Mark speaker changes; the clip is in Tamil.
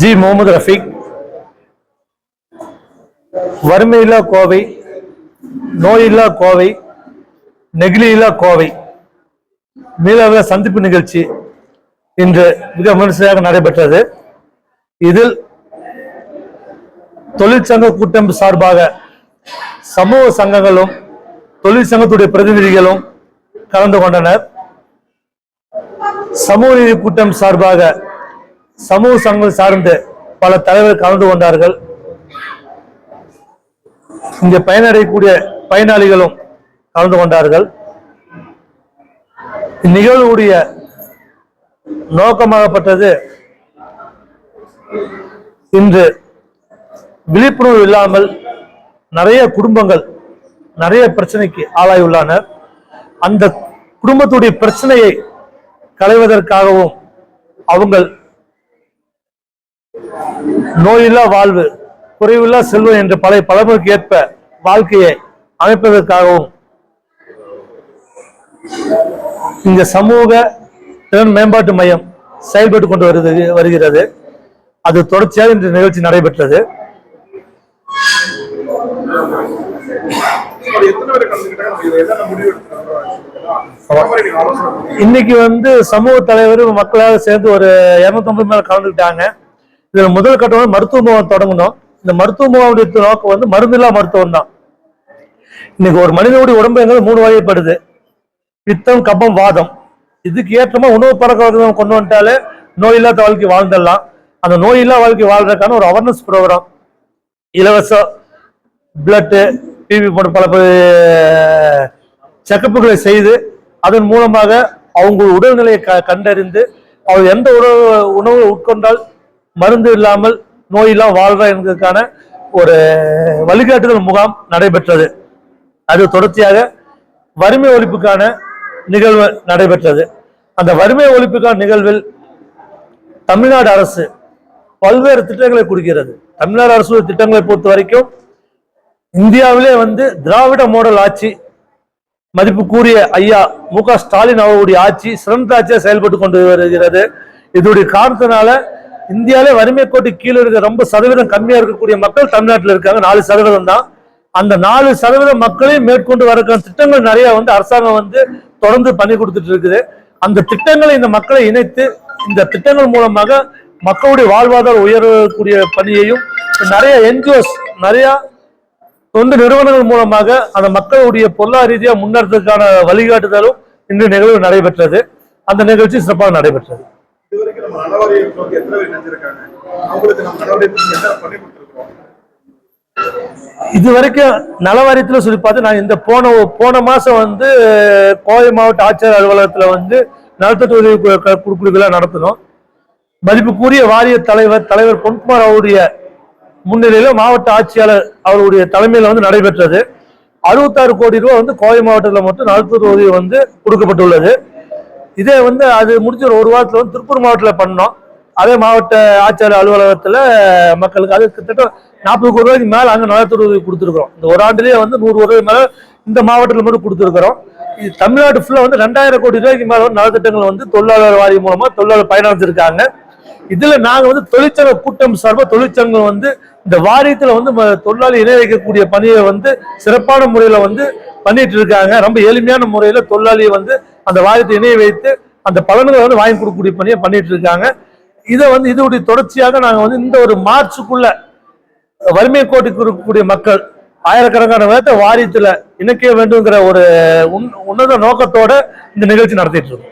Speaker 1: ஜி முகமது ரஃபீக். வறுமையில்லா கோவை நோயில்லா கோவை நெகிழியில்லா கோவை. மீளவ சந்திப்பு நிகழ்ச்சி இன்று மிக விமர்சையாக நடைபெற்றது. இதில் தொழிற்சங்க கூட்டம் சார்பாக சமூக சங்கங்களும் தொழிற்சங்கத்துடைய பிரதிநிதிகளும் கலந்து கொண்டனர். சமூக நீதி கூட்டம் சார்பாக சமூக சங்கம் சார்ந்து பல தலைவர் கலந்து கொண்டார்கள். இங்கே பயனடையக்கூடிய பயனாளிகளும் கலந்து கொண்டார்கள். இந்நிகழ்வுடைய நோக்கமாகப்பட்டது இன்று விழிப்புணர்வு இல்லாமல் நிறைய குடும்பங்கள் நிறைய பிரச்சனைக்கு ஆளாயுள்ளனர் அந்த குடும்பத்துடைய பிரச்சனையை களைவதற்காகவும் அவங்கள் நோயில்லா வாழ்வு குறைவில்லா செல்வம் என்ற பழைய பழமொழிக்கு ஏற்ப வாழ்க்கையை அமைப்பதற்காகவும் இந்த சமூக திறன் மேம்பாட்டு மையம் செயல்பட்டு கொண்டு வருது வருகிறது. அது தொடர்ச்சியாக இந்த நிகழ்ச்சி நடைபெற்றது. இன்னைக்கு வந்து சமூக தலைவர் மக்களாக சேர்ந்து ஒரு இருநூத்தம்பது மேல கலந்துக்கிட்டாங்க. இதுல முதல் கட்டம் வந்து மருத்துவ முகாம் தொடங்கணும் இந்த மருத்துவ முகாமுடைய நோக்கம் வந்து மருந்தில்லா மருத்துவம் தான். இன்னைக்கு ஒரு மனிதனுடைய உடம்புங்கிறது மூணு வகைப்படுது. பித்தம் கபம் வாதம். இதுக்கு ஏற்றமா உணவு பழக்க கொண்டு வந்துட்டாலே நோய் இல்லாத வாழ்க்கை வாழ்ந்துடலாம். அந்த நோய் இல்லாத வாழ்க்கை வாழ்றதுக்கான ஒரு அவேர்னஸ் ப்ரோக்ராம் இலவச பிளட்டு பிபி போன்ற பல செக்கப்புகளை செய்து அதன் மூலமாக அவங்க உடல்நிலையை க- கண்டறிந்து அவர் எந்த உணவு உணவு உட்கொண்டால் மருந்து இல்லாமல் நோயெல்லாம் வாழ்றா என்பதற்கான ஒரு வழிகாட்டுதல் முகாம் நடைபெற்றது. அது தொடர்ச்சியாக வறுமை ஒழிப்புக்கான நிகழ்வு நடைபெற்றது. அந்த வறுமை ஒழிப்புக்கான நிகழ்வில் தமிழ்நாடு அரசு பல்வேறு திட்டங்களை கொடுக்கிறது. தமிழ்நாடு அரசு திட்டங்களை பொறுத்த வரைக்கும் இந்தியாவிலே வந்து திராவிட மாடல் ஆட்சி மதிப்பு கூறிய ஐயா மு க ஸ்டாலின் அவருடைய ஆட்சி சிறந்த ஆட்சியாக செயல்பட்டு கொண்டு வருகிறது. இதோடைய காரணத்தினால இந்தியாவிலே வறுமை கோட்டு கீழே இருக்க ரொம்ப சதவீதம் கம்மியா இருக்கக்கூடிய மக்கள் தமிழ்நாட்டில் இருக்காங்க. நாலு சதவீதம் தான். அந்த நாலு சதவீத மக்களையும் மேற்கொண்டு வரக்கான திட்டங்கள் நிறைய வந்து அரசாங்கம் வந்து தொடர்ந்து பண்ணி கொடுத்துட்டு இருக்குது. அந்த திட்டங்களை இந்த மக்களை இணைத்து இந்த திட்டங்கள் மூலமாக மக்களுடைய வாழ்வாதார உயரக்கூடிய பணியையும் நிறைய என்ஜிஓஸ் நிறைய தொண்டு நிறுவனங்கள் மூலமாக அந்த மக்களுடைய பொருளாதார ரீதியாக முன்னேற்றத்துக்கான வழிகாட்டுதலும் இன்று நிகழ்வு நடைபெற்றது. அந்த நிகழ்ச்சி சிறப்பாக நடைபெற்றது.
Speaker 2: இது வரைக்கும் நம்ம எத்தனை பேர் நினைச்சிருக்காங்க அவங்களுக்கு நம்ம நடவடிக்கை என்ன பண்ணி கொடுத்துருக்கோம்
Speaker 1: இது வரைக்கும் நலவாரியத்தில் சொல்லி பார்த்து நான் இந்த போன போன மாதம் வந்து கோவை மாவட்ட ஆட்சியர் அலுவலகத்தில் வந்து நலத்தட்டு உதவி கு- கு- நடத்தினோம். மதிப்புக்குரிய வாரிய தலைவர் தலைவர் பொன்குமார் அவருடைய முன்னிலையில் மாவட்ட ஆட்சியாளர் அவருடைய தலைமையில் வந்து நடைபெற்றது. அறுபத்தாறு கோடி ரூபாய் வந்து கோவை மாவட்டத்தில் மட்டும் நலத்தட்டு உதவி வந்து கொடுக்கப்பட்டுள்ளது. இதே வந்து அது முடிஞ்ச ஒரு வாரத்தில் வந்து திருப்பூர் மாவட்டத்தில் பண்ணோம். அதே மாவட்ட ஆட்சியர் அலுவலகத்தில் மக்களுக்கு அது கிட்டத்தட்ட நாற்பது கோடி ரூபாய்க்கு மேலே அங்கே நலத்துறை உதவி கொடுத்துருக்குறோம். இந்த ஒரு ஆண்டுலேயே வந்து நூறு கோடி ரூபாய் மேலே இந்த மாவட்டத்தில் மட்டும் கொடுத்துருக்குறோம். இது தமிழ்நாடு ஃபுல்லாக வந்து ரெண்டாயிரம் கோடி ரூபாய்க்கு மேலே வந்து நலத்திட்டங்கள் வந்து தொழிலாளர் வாரியம் மூலமாக தொழிலாளர் பயனடைஞ்சிருக்காங்க. இதில் நாங்கள் வந்து தொழிற்சங்க கூட்டம் சார்பாக தொழிற்சங்கம் வந்து இந்த வாரியத்தில் வந்து ம- தொழிலாளி இணை வைக்கக்கூடிய பணியை வந்து சிறப்பான முறையில் வந்து பண்ணிட்டு இருக்காங்க. ரொம்ப எளிமையான முறையில் தொழிலாளியை வந்து அந்த வாரியத்தை இணைய வைத்து அந்த பலன்களை வந்து வாங்கி கொடுக்கக்கூடிய பணியை பண்ணிட்டு இருக்காங்க. இதை வந்து இதோடைய தொடர்ச்சியாக நாங்கள் வந்து இந்த ஒரு மார்ச்சுக்குள்ள வறுமை கோட்டுக்கு இருக்கக்கூடிய மக்கள் ஆயிரக்கணக்கான பேர்த்த வாரியத்தில் இணைக்க வேண்டுங்கிற ஒரு உன்- உன்னத நோக்கத்தோட இந்த நிகழ்ச்சி நடத்திட்டு இருக்கோம்.